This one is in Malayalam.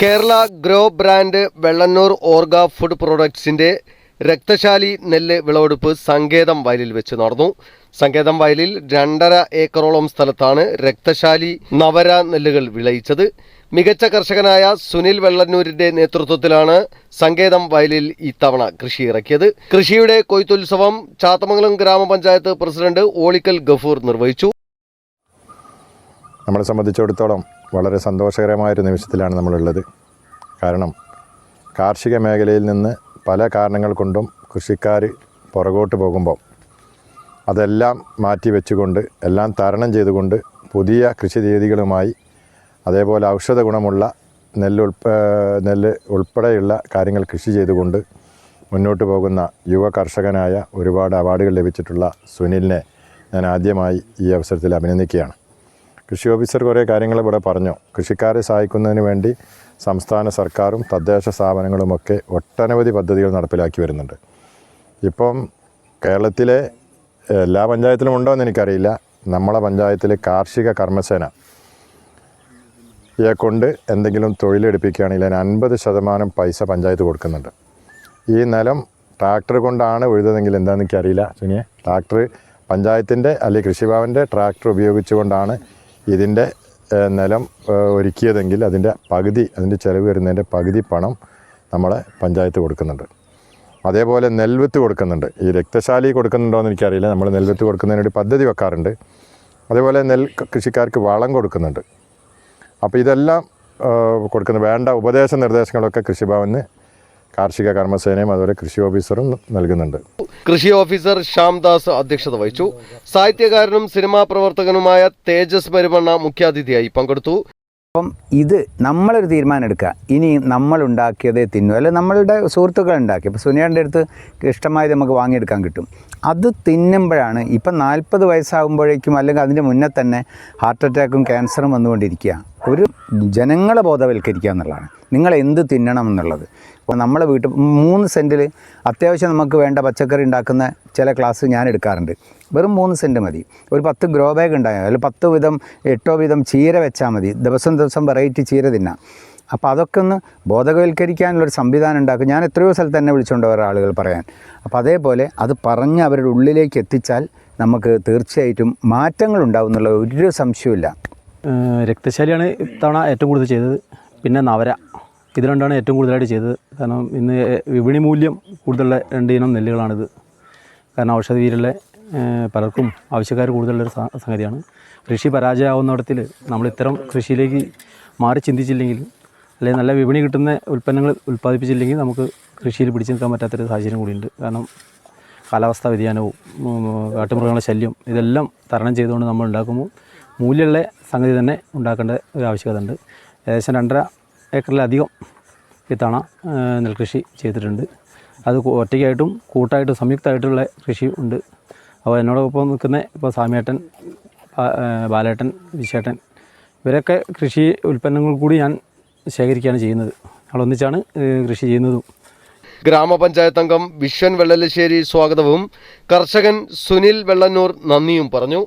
Kerala grow brand Vellannur Orga food പ്രൊഡക്ട്സിന്റെ രക്തശാലി നെല്ല് വിളവെടുപ്പ് സങ്കേതം വയലിൽ വെച്ച് നടന്നു. സങ്കേതം വയലിൽ രണ്ടര ഏക്കറോളം സ്ഥലത്താണ് രക്തശാലി നവര നെല്ലുകൾ വിളയിച്ചത്. മികച്ച കർഷകനായ സുനിൽ വെള്ളന്നൂരിന്റെ നേതൃത്വത്തിലാണ് സങ്കേതം വയലിൽ ഇത്തവണ കൃഷി ഇറക്കിയത്. കൃഷിയുടെ കൊയ്ത്തുത്സവം ചാത്തമംഗലം ഗ്രാമപഞ്ചായത്ത് പ്രസിഡന്റ് ഓളിക്കൽ ഗഫൂർ നിർവഹിച്ചു. നമ്മളെ സംബന്ധിച്ചിടത്തോളം വളരെ സന്തോഷകരമായ ഒരു നിമിഷത്തിലാണ് നമ്മളുള്ളത്. കാരണം കാർഷിക മേഖലയിൽ നിന്ന് പല കാരണങ്ങൾ കൊണ്ടും കൃഷിക്കാർ പുറകോട്ട് പോകുമ്പോൾ അതെല്ലാം മാറ്റി വെച്ചുകൊണ്ട് എല്ലാം തരണം ചെയ്തുകൊണ്ട് പുതിയ കൃഷി രീതികളുമായി അതേപോലെ ഔഷധ ഗുണമുള്ള നെല്ല് നെല്ല് ഉൾപ്പെടെയുള്ള കാര്യങ്ങൾ കൃഷി ചെയ്തുകൊണ്ട് മുന്നോട്ട് പോകുന്ന യുവ കർഷകനായ ഒരുപാട് അവാർഡുകൾ ലഭിച്ചിട്ടുള്ള സുനിലിനെ ഞാൻ ആദ്യമായി ഈ അവസരത്തിൽ അഭിനന്ദിക്കുകയാണ്. കൃഷി ഓഫീസർ കുറേ കാര്യങ്ങൾ ഇവിടെ പറഞ്ഞു. കൃഷിക്കാരെ സഹായിക്കുന്നതിന് വേണ്ടി സംസ്ഥാന സർക്കാരും തദ്ദേശ സ്ഥാപനങ്ങളുമൊക്കെ ഒട്ടനവധി പദ്ധതികൾ നടപ്പിലാക്കി വരുന്നുണ്ട്. ഇപ്പം കേരളത്തിലെ എല്ലാ പഞ്ചായത്തിലും ഉണ്ടോ എന്ന് എനിക്കറിയില്ല. നമ്മളെ പഞ്ചായത്തിലെ കാർഷിക കർമ്മസേന ഇയെ കൊണ്ട് എന്തെങ്കിലും തൊഴിലെടുപ്പിക്കുകയാണെങ്കിൽ അതിന് അൻപത് ശതമാനം പൈസ പഞ്ചായത്ത് കൊടുക്കുന്നുണ്ട്. ഈ നിലം ട്രാക്ടർ കൊണ്ടാണ് ഉഴുതതെങ്കിൽ എന്താണെന്ന് എനിക്കറിയില്ല സുനിയെ. ട്രാക്ടർ പഞ്ചായത്തിന്റെ അല്ലെങ്കിൽ കൃഷിഭവന്റെ ട്രാക്ടർ ഉപയോഗിച്ചുകൊണ്ടാണ് ഇതിന്റെ നിലം ഒരുക്കിയതെങ്കിൽ അതിന്റെ പകുതി അതിന്റെ ചിലവ് വരുന്നതിന്റെ പകുതി പണം നമ്മളെ പഞ്ചായത്ത് കൊടുക്കുന്നുണ്ട്. അതേപോലെ നെൽവിത്ത് കൊടുക്കുന്നുണ്ട്. ഈ രക്തശാലി കൊടുക്കുന്നുണ്ടോ എന്ന് എനിക്കറിയില്ല. നമ്മൾ നെൽവിത്ത് കൊടുക്കുന്നതിന് ഒരു പദ്ധതി വെക്കാറുണ്ട്. അതേപോലെ നെൽ കൃഷിക്കാർക്ക് വളം കൊടുക്കുന്നുണ്ട്. അപ്പോൾ ഇതെല്ലാം കൊടുക്കുന്ന വേണ്ട ഉപദേശ നിർദ്ദേശങ്ങളൊക്കെ കൃഷിഭവന് കാർഷിക കർമ്മസേനയും അതുപോലെ കൃഷി ഓഫീസറും നൽകുന്നുണ്ട്. കൃഷി ഓഫീസർ ശ്യാംദാസ് അധ്യക്ഷത വഹിച്ചു. സാഹിത്യകാരനും സിനിമാ പ്രവർത്തകനുമായ തേജസ് മരുമണ്ണ മുഖ്യാതിഥിയായി പങ്കെടുത്തു. അപ്പം ഇത് നമ്മളൊരു തീരുമാനം എടുക്കുക. ഇനി നമ്മൾ ഉണ്ടാക്കിയതേ തിന്നു. അല്ലെ നമ്മളുടെ സുഹൃത്തുക്കൾ ഉണ്ടാക്കി അപ്പോൾ സുനിയാന്റെ അടുത്ത് ഇഷ്ടമായത് നമുക്ക് വാങ്ങിയെടുക്കാൻ കിട്ടും. അത് തിന്നുമ്പോഴാണ്. ഇപ്പം നാൽപ്പത് വയസ്സാകുമ്പോഴേക്കും അല്ലെങ്കിൽ അതിന്റെ മുന്നേ തന്നെ ഹാർട്ട് അറ്റാക്കും ക്യാൻസറും വന്നുകൊണ്ടിരിക്കുക. ഒരു ജനങ്ങളെ ബോധവൽക്കരിക്കുക എന്നുള്ളതാണ്. നിങ്ങൾ എന്ത് തിന്നണം എന്നുള്ളത്. ഇപ്പോൾ നമ്മളെ വീട്ടിൽ മൂന്ന് സെന്റിൽ അത്യാവശ്യം നമുക്ക് വേണ്ട പച്ചക്കറി ഉണ്ടാക്കുന്ന ചില ക്ലാസ് ഞാൻ എടുക്കാറുണ്ട്. വെറും മൂന്ന് സെന്റ് മതി. ഒരു പത്ത് ഗ്രോ ബാഗ് ഉണ്ടായാൽ അതിൽ പത്ത് വിധം എട്ടോ വിധം ചീര വെച്ചാൽ മതി. ദിവസം ദിവസം വെറൈറ്റി ചീര തിന്നാം. അപ്പോൾ അതൊക്കെ ഒന്ന് ബോധവൽക്കരിക്കാനുള്ളൊരു സംവിധാനം ഉണ്ടാക്കും. ഞാൻ എത്രയോ സ്ഥലത്ത് തന്നെ വിളിച്ചുകൊണ്ട് ആളുകൾ പറയാൻ. അപ്പോൾ അതേപോലെ അത് പറഞ്ഞ് അവരുടെ ഉള്ളിലേക്ക് എത്തിച്ചാൽ നമുക്ക് തീർച്ചയായിട്ടും മാറ്റങ്ങൾ ഉണ്ടാവും എന്നുള്ള ഒരു സംശയമില്ല രക്തശാലിയാണ് ഇത്തവണ ഏറ്റവും കൂടുതൽ ചെയ്തത്. പിന്നെ നവര. ഇത് രണ്ടാണ് ഏറ്റവും കൂടുതലായിട്ട് ചെയ്തത്. കാരണം ഇന്ന് വിപണി മൂല്യം കൂടുതലുള്ള രണ്ട് ഇനം നെല്ലുകളാണിത്. കാരണം ഔഷധ വീരുള്ള പലർക്കും ആവശ്യക്കാർ കൂടുതലുള്ളൊരു സംഗതിയാണ്. കൃഷി പരാജയമാവുന്നിടത്തിൽ നമ്മൾ ഇത്തരം കൃഷിയിലേക്ക് മാറി ചിന്തിച്ചില്ലെങ്കിൽ അല്ലെങ്കിൽ നല്ല വിപണി കിട്ടുന്ന ഉൽപ്പന്നങ്ങൾ ഉൽപ്പാദിപ്പിച്ചില്ലെങ്കിൽ നമുക്ക് കൃഷിയിൽ പിടിച്ചു നിൽക്കാൻ പറ്റാത്തൊരു സാഹചര്യം കൂടിയുണ്ട്. കാരണം കാലാവസ്ഥാ വ്യതിയാനവും കാട്ടുമൃഗങ്ങളുടെ ശല്യം ഇതെല്ലാം തരണം ചെയ്തുകൊണ്ട് നമ്മൾ ഉണ്ടാക്കുമ്പോൾ മൂല്യമുള്ള സംഗതി തന്നെ ഉണ്ടാക്കേണ്ട ഒരു ആവശ്യകത ഉണ്ട്. ഏകദേശം രണ്ടര ഏക്കറിലധികം ഇത്തവണ നെൽകൃഷി ചെയ്തിട്ടുണ്ട്. അത് ഒറ്റയ്ക്കായിട്ടും കൂട്ടായിട്ടും സംയുക്തമായിട്ടുള്ള കൃഷി ഉണ്ട്. അപ്പോൾ എന്നോടൊപ്പം നിൽക്കുന്ന ഇപ്പോൾ സാമിയേട്ടൻ ബാലേട്ടൻ വിശേട്ടൻ ഇവരൊക്കെ കൃഷി ഉൽപ്പന്നങ്ങൾ കൂടി ഞാൻ ശേഖരിക്കുകയാണ് ചെയ്യുന്നത്. ഒന്നിച്ചാണ് കൃഷി ചെയ്യുന്നതും. ഗ്രാമപഞ്ചായത്ത് അംഗം വിശ്വൻ വെള്ളലശ്ശേരി സ്വാഗതവും. കർഷകൻ സുനിൽ വെള്ളന്നൂർ നന്ദിയും പറഞ്ഞു.